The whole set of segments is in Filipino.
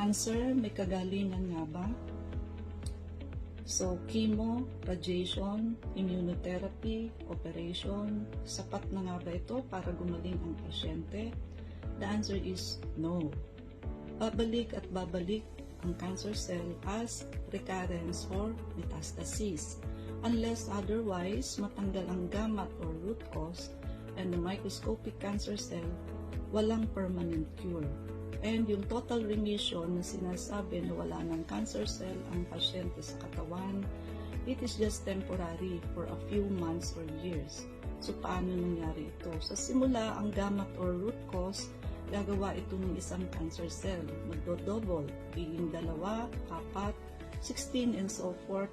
cancer, may kagalingan nga ba? So, chemo, radiation, immunotherapy, operation, sapat na nga ba ito para gumaling ang pasyente? The answer is no. Babalik at babalik ang cancer cell as recurrence or metastasis. Unless otherwise, matanggal ang gamma or root cause and the microscopic cancer cell, walang permanent cure. And yung total remission na sinasabi na wala ng cancer cell ang pasyente sa katawan, it is just temporary for a few months or years. So, paano nangyari ito? Sa simula, ang gamma or root cause, gagawa ito ng isang cancer cell. Magdo-double, being dalawa, apat, 16, and so forth,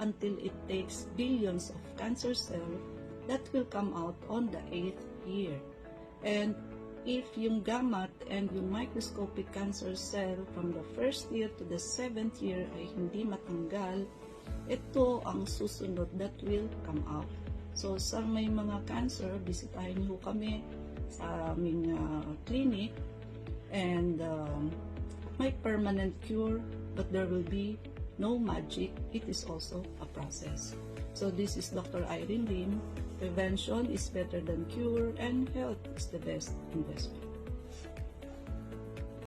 until it takes billions of cancer cells that will come out on the 8th year. And if yung gamut and yung microscopic cancer cell from the first year to the seventh year ay hindi matanggal, ito ang susunod that will come out. So sa may mga cancer, bisitahin niyo kami sa aming uh, clinic and um, may permanent cure but there will be no magic. It is also a process. So this is Dr. Irene Lim. Prevention is better than cure and health is the best investment.